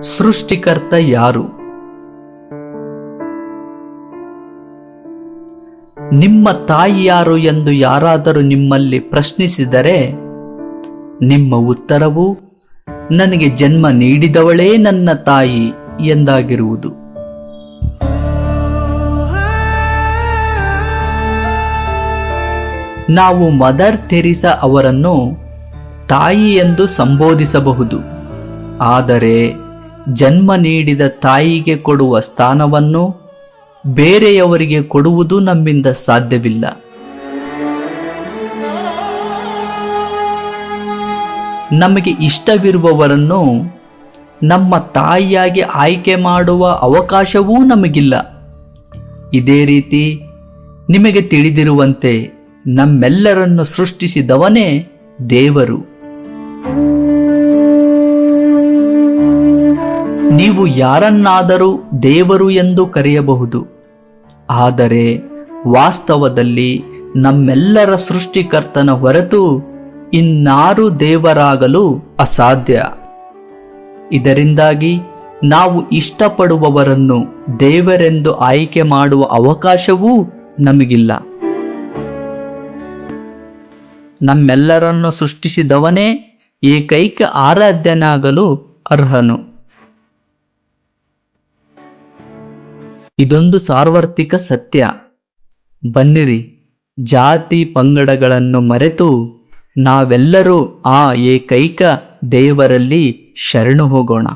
ಸೃಷ್ಟಿಕರ್ತ ಯಾರು? ನಿಮ್ಮ ತಾಯಿ ಯಾರು ಎಂದು ಯಾರಾದರೂ ನಿಮ್ಮಲ್ಲಿ ಪ್ರಶ್ನಿಸಿದರೆ, ನಿಮ್ಮ ಉತ್ತರವು, ನನಗೆ ಜನ್ಮ ನೀಡಿದವಳೇ ನನ್ನ ತಾಯಿ ಎಂದಾಗಿರುವುದು. ನಾವು ಮದರ್ ತೆರಿಸಾ ಅವರನ್ನು ತಾಯಿ ಎಂದು ಸಂಬೋಧಿಸಬಹುದು. ಆದರೆ ಜನ್ಮ ನೀಡಿದ ತಾಯಿಗೆ ಕೊಡುವ ಸ್ಥಾನವನ್ನು ಬೇರೆಯವರಿಗೆ ಕೊಡುವುದು ನಮ್ಮಿಂದ ಸಾಧ್ಯವಿಲ್ಲ. ನಮಗೆ ಇಷ್ಟವಿರುವವರನ್ನು ನಮ್ಮ ತಾಯಿಯಾಗಿ ಆಯ್ಕೆ ಮಾಡುವ ಅವಕಾಶವೂ ನಮಗಿಲ್ಲ. ಇದೇ ರೀತಿ ನಿಮಗೆ ತಿಳಿದಿರುವಂತೆ ನಮ್ಮೆಲ್ಲರನ್ನು ಸೃಷ್ಟಿಸಿದವನೇ ದೇವರು. ನೀವು ಯಾರನ್ನಾದರೂ ದೇವರು ಎಂದು ಕರೆಯಬಹುದು. ಆದರೆ ವಾಸ್ತವದಲ್ಲಿ ನಮ್ಮೆಲ್ಲರ ಸೃಷ್ಟಿಕರ್ತನ ಹೊರತು ಇನ್ನಾರು ದೇವರಾಗಲು ಅಸಾಧ್ಯ. ಇದರಿಂದಾಗಿ ನಾವು ಇಷ್ಟಪಡುವವರನ್ನು ದೇವರೆಂದು ಆಯ್ಕೆ ಮಾಡುವ ಅವಕಾಶವೂ ನಮಗಿಲ್ಲ. ನಮ್ಮೆಲ್ಲರನ್ನು ಸೃಷ್ಟಿಸಿದವನೇ ಏಕೈಕ ಆರಾಧ್ಯನಾಗಲು ಅರ್ಹನು. ಇದೊಂದು ಸಾರ್ವತ್ರಿಕ ಸತ್ಯ. ಬನ್ನಿರಿ ಜಾತಿ ಪಂಗಡಗಳನ್ನು ಮರೆತು ನಾವೆಲ್ಲರೂ ಆ ಏಕೈಕ ದೇವರಲ್ಲಿ ಶರಣು ಹೋಗೋಣ.